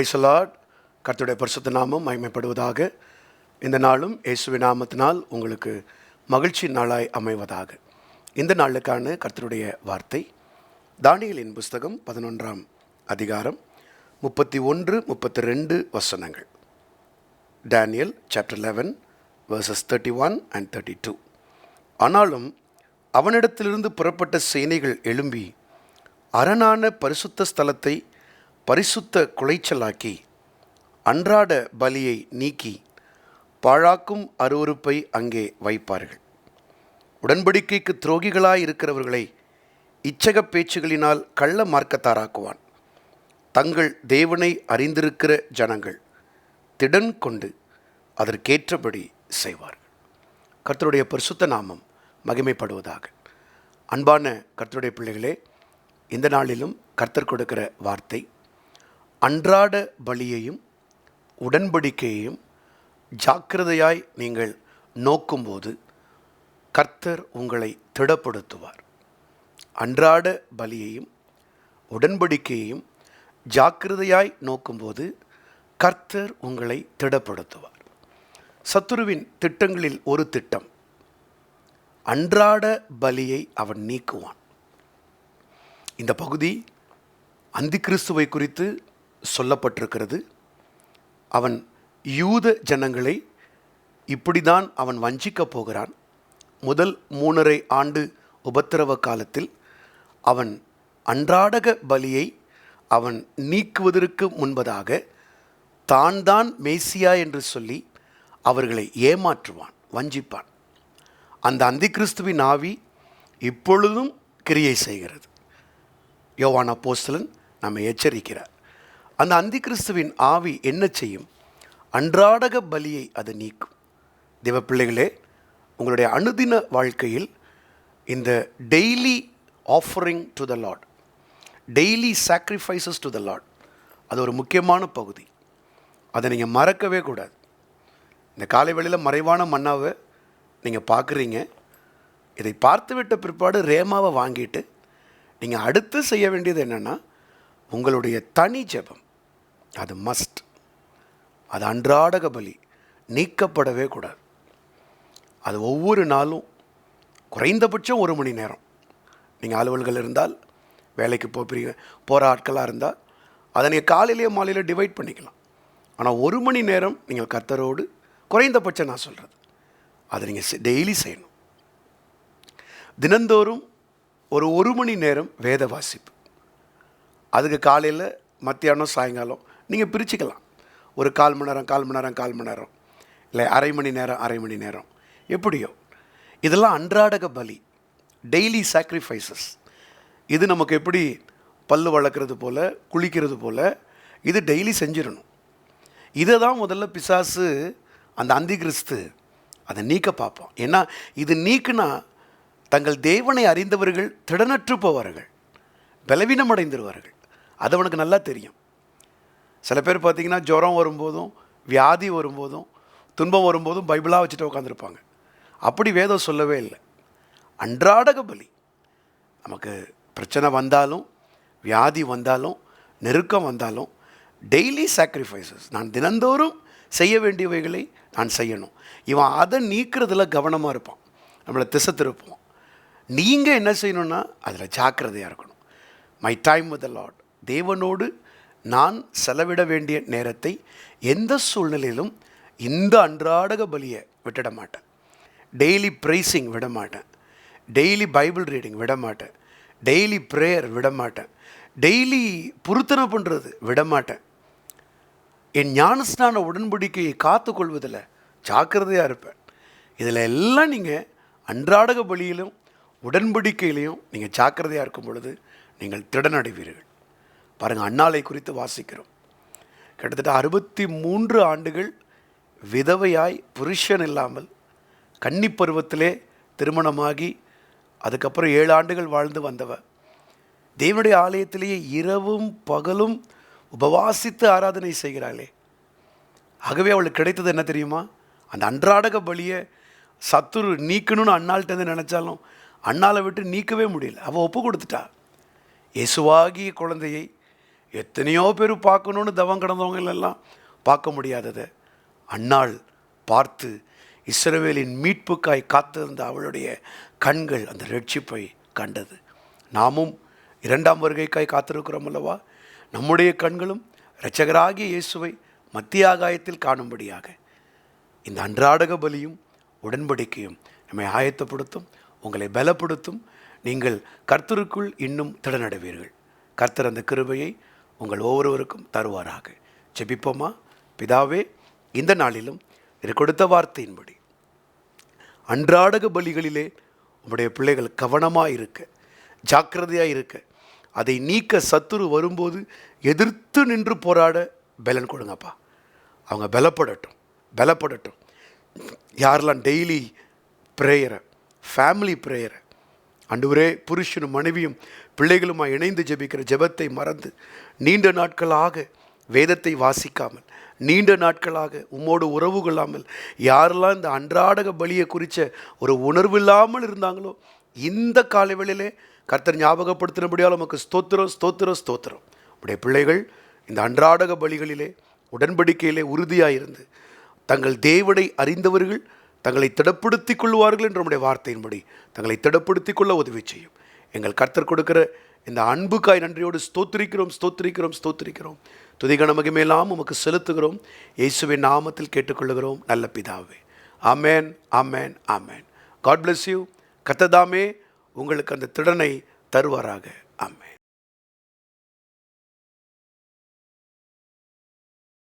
பிரைசலாட் கர்த்தருடைய பரிசுத்த நாமம் மகிமைப்படுவதாக. இந்த நாளும் இயேசுவி நாமத்தினால் உங்களுக்கு மகிழ்ச்சி நாளாய் அமைவதாக. இந்த நாளுக்கான கர்த்தருடைய வார்த்தை தானியலின் புஸ்தகம் பதினொன்றாம் அதிகாரம் முப்பத்தி ஒன்று முப்பத்தி ரெண்டு வசனங்கள். Daniel chapter eleven verses thirty one and thirty two ஆனாலும் அவனிடத்திலிருந்து புறப்பட்ட சேனைகள் எழும்பி அரணான பரிசுத்த ஸ்தலத்தை பரிசுத்த குலைச்சலாக்கி அன்றாட பலியை நீக்கி பாழாக்கும் அருவருப்பை அங்கே வைப்பார்கள். உடன்படிக்கைக்கு துரோகிகளாய் இருக்கிறவர்களை இச்சக பேச்சுகளினால் கள்ள மார்க்கத்தாராக்குவான். தங்கள் தேவனை அறிந்திருக்கிற ஜனங்கள் திடன் கொண்டு அதற்கேற்றபடி செய்வார்கள். கர்த்தருடைய பரிசுத்த நாமம் மகிமைப்படுவதாக. அன்பான கர்த்தருடைய பிள்ளைகளே இந்த நாளிலும் கர்த்தர் கொடுக்கிற வார்த்தை அன்றாட பலியையும் உடன்படிக்கையையும் ஜாக்கிரதையாய் நீங்கள் நோக்கும்போது கர்த்தர் உங்களை திடப்படுத்துவார். அன்றாட பலியையும் உடன்படிக்கையையும் ஜாக்கிரதையாய் நோக்கும்போது கர்த்தர் உங்களை திடப்படுத்துவார். சத்துருவின் திட்டங்களில் ஒரு திட்டம் அன்றாட பலியை அவன் நீக்குவான். இந்த பகுதி அந்தி கிறிஸ்துவை குறித்து சொல்லப்பட்டிருக்கிறது. அவன் யூத ஜனங்களை இப்படிதான் அவன் வஞ்சிக்கப் போகிறான். முதல் மூணரை ஆண்டு உபத்திரவ காலத்தில் அவன் அன்றாடக பலியை அவன் நீக்குவதற்கு முன்பதாக தான் தான் மேசியா என்று சொல்லி அவர்களை ஏமாற்றுவான் வஞ்சிப்பான். அந்த அந்தி கிறிஸ்துவின் ஆவி இப்பொழுதும் கிரியை செய்கிறது. யோவான போஸ்தலன் நம்மை எச்சரிக்கிறார். அந்த அந்தி கிறிஸ்துவின் ஆவி என்ன செய்யும்? அன்றாடக பலியை அது நீக்கும். தேவ பிள்ளைகளே உங்களுடைய அனுதின வாழ்க்கையில் இந்த daily offering to the lord daily sacrifices to the lord அது ஒரு முக்கியமான பகுதி. அதை நீங்கள் மறக்கவே கூடாது. இந்த காலை வேளையில் மறைவான மன்னாவை நீங்கள் பார்க்குறீங்க. இதை பார்த்து விட்ட பிற்பாடு ரேமாவை வாங்கிட்டு நீங்கள் அடுத்து செய்ய வேண்டியது என்னென்னா உங்களுடைய தனி ஜெபம். அது மஸ்ட் அது அன்றாடக பலி. நீக்கப்படவே கூடாது. அது ஒவ்வொரு நாளும் குறைந்தபட்சம் ஒரு மணி நேரம். நீங்கள் அலுவல்கள் இருந்தால் வேலைக்கு போகிறீங்க போகிற ஆட்களாக இருந்தால் அதை நீங்கள் காலையிலேயே மாலையில் டிவைட் பண்ணிக்கலாம். ஆனால் ஒரு மணி நேரம் நீங்கள் கத்தரோடு குறைந்தபட்சம் நான் சொல்கிறது அதை நீங்கள் டெய்லி செய்யணும். தினந்தோறும் ஒரு ஒரு மணி நேரம் வேத வாசிப்பு. அதுக்கு காலையில் மத்தியானம் சாயங்காலம் நீங்கள் பிரிச்சுக்கலாம். ஒரு கால் மணி நேரம் கால் மணி நேரம் கால் மணி நேரம். இல்லை அரை மணி நேரம் அரை மணி நேரம். எப்படியோ? இதெல்லாம் அன்றாடக பலி. டெய்லி சாக்ரிஃபைசஸ் இது நமக்கு எப்படி பல்லு வளர்க்குறது போல் குளிக்கிறது போல் இது டெய்லி செஞ்சிடணும். இதை தான் முதல்ல பிசாசு அந்த அந்தி கிறிஸ்து அதை நீக்க பார்ப்போம் ஏன்னா இது நீக்குனா தங்கள் தேவனை அறிந்தவர்கள் திடனற்று போவார்கள். பலவீனம் அடைந்துருவார்கள் அது அவனுக்கு நல்லா தெரியும். சில பேர் பார்த்தீங்கன்னா ஜுரம் வரும்போதும் வியாதி வரும்போதும் துன்பம் வரும்போதும் பைபிளாக வச்சுட்டு உட்காந்துருப்பாங்க அப்படி வேதம் சொல்லவே இல்லை. அன்றாடக பலி. நமக்கு பிரச்சனை வந்தாலும் வியாதி வந்தாலும் நெருக்கம் வந்தாலும் டெய்லி சாக்ரிஃபைசஸ் நான் தினந்தோறும் செய்ய வேண்டியவைகளை நான் செய்யணும். இவன் அதை நீக்கிறதுல கவனமாக இருப்பான். நம்மளை திசை திருப்போம் நீங்கள் என்ன செய்யணும்னா அதில் ஜாக்கிரதையாக இருக்கணும். மை டைம் வித் லார்ட் தேவனோடு நான் செலவிட வேண்டிய நேரத்தை எந்த சூழ்நிலையிலும் இந்த அன்றாடக பலியை விட்டுட மாட்டேன் டெய்லி ப்ரைஸிங் விட மாட்டேன் டெய்லி பைபிள் ரீடிங் விட மாட்டேன் டெய்லி ப்ரேயர் விட மாட்டேன் டெய்லி பொருத்தனை பண்ணுறது விட மாட்டேன் என் ஞானஸ்நான உடன்படிக்கையை காத்து கொள்வதில் ஜாக்கிரதையாக இருப்பேன். இதில் எல்லாம் நீங்கள் அன்றாடக பலியிலும் உடன்படிக்கையிலையும் நீங்கள் ஜாக்கிரதையாக இருக்கும் பொழுது நீங்கள் திடனடைவீர்கள். பாருங்கள் அண்ணாலை குறித்து வாசிக்கிறோம். கிட்டத்தட்ட அறுபத்தி மூன்று ஆண்டுகள் விதவையாய் புருஷன் இல்லாமல் கன்னி பருவத்திலே திருமணமாகி அதுக்கப்புறம் ஏழு ஆண்டுகள் வாழ்ந்து வந்தவ. தேவனுடைய ஆலயத்திலேயே இரவும் பகலும் உபவாசித்து ஆராதனை செய்கிறாளே. ஆகவே அவளுக்கு கிடைத்தது என்ன தெரியுமா? அந்த அன்றாடக பலியை சத்துரு நீக்கணும்னு அண்ணாள்கிட்ட நினச்சாலும் அண்ணாலை விட்டு நீக்கவே முடியல. அவள் ஒப்பு கொடுத்துட்டா. இயேசுவாகிய குழந்தையை எத்தனையோ பேர் பார்க்கணுன்னு தவம் கடந்தவங்களெல்லாம் பார்க்க முடியாததை. அன்னாள் பார்த்து இஸ்ரவேலின் மீட்புக்காய் காத்திருந்த அவளுடைய கண்கள் அந்த ரட்சிப்பை கண்டது. நாமும் இரண்டாம் வருகைக்காய் காத்திருக்கிறோம் அல்லவா? நம்முடைய கண்களும் இரட்சகராகிய இயேசுவை மத்திய ஆகாயத்தில் காணும்படியாக. இந்த அன்றாடக பலியும் உடன்படிக்கையும் நம்மை ஆயத்தப்படுத்தும் உங்களை பலப்படுத்தும். நீங்கள் கர்த்தருக்குள் இன்னும் திடநடுவீர்கள் கர்த்தர் அந்த கிருபையை உங்கள் ஒவ்வொருவருக்கும் தருவாராக. ஜெபிப்போமா? பிதாவே இந்த நாளிலும் இது கொடுத்த வார்த்தையின்படி. அன்றாடக பலிகளிலே உங்களுடைய பிள்ளைகள் கவனமாக இருக்க ஜாக்கிரதையாக இருக்க அதை நீக்க சத்துரு வரும்போது எதிர்த்து நின்று போராட பலன் கொடுங்கப்பா. அவங்க பலப்படட்டும் பலப்படட்டும். யாரெல்லாம் டெய்லி ப்ரேயரை ஃபேமிலி ப்ரேயரை அன்றுவரே புருஷனும் மனைவியும் பிள்ளைகளுமா இணைந்து ஜெபிக்கிற ஜெபத்தை மறந்து நீண்ட நாட்களாக வேதத்தை வாசிக்காமல் நீண்ட நாட்களாக உம்மோடு உறவு கொள்ளாமல் யாரெல்லாம் இந்த அன்றாடக பலியை குறித்த ஒரு உணர்வு இல்லாமல் இருந்தாங்களோ இந்த காலவெளியிலே கர்த்தர் ஞாபகப்படுத்தினபடியால் நமக்கு ஸ்தோத்திரம் ஸ்தோத்திரம் ஸ்தோத்திரம். உடைய பிள்ளைகள் இந்த அன்றாடக பலிகளிலே உடன்படிக்கையிலே உறுதியாக இருந்து தங்கள் தேவனை அறிந்தவர்கள் தங்களை திடப்படுத்திக் கொள்வார்கள் என்று நம்முடைய வார்த்தையின்படி தங்களை திடப்படுத்திக் கொள்ள உதவி செய்யும். எங்கள் கர்த்தர் கொடுக்கிற இந்த அன்புக்காய் நன்றியோடு ஸ்தோத்திரிக்கிறோம் ஸ்தோத்திரிக்கிறோம் ஸ்தோத்திரிக்கிறோம். துதிகன மகிமையெல்லாம் உமக்கு செலுத்துகிறோம். இயேசுவின் நாமத்தில் கேட்டுக்கொள்கிறோம் நல்ல பிதாவே. ஆமேன் ஆமேன் ஆமேன். காட் பிளஸ் யூ கத்ததாமே உங்களுக்கு அந்த திறனை தருவாராக. ஆமேன்.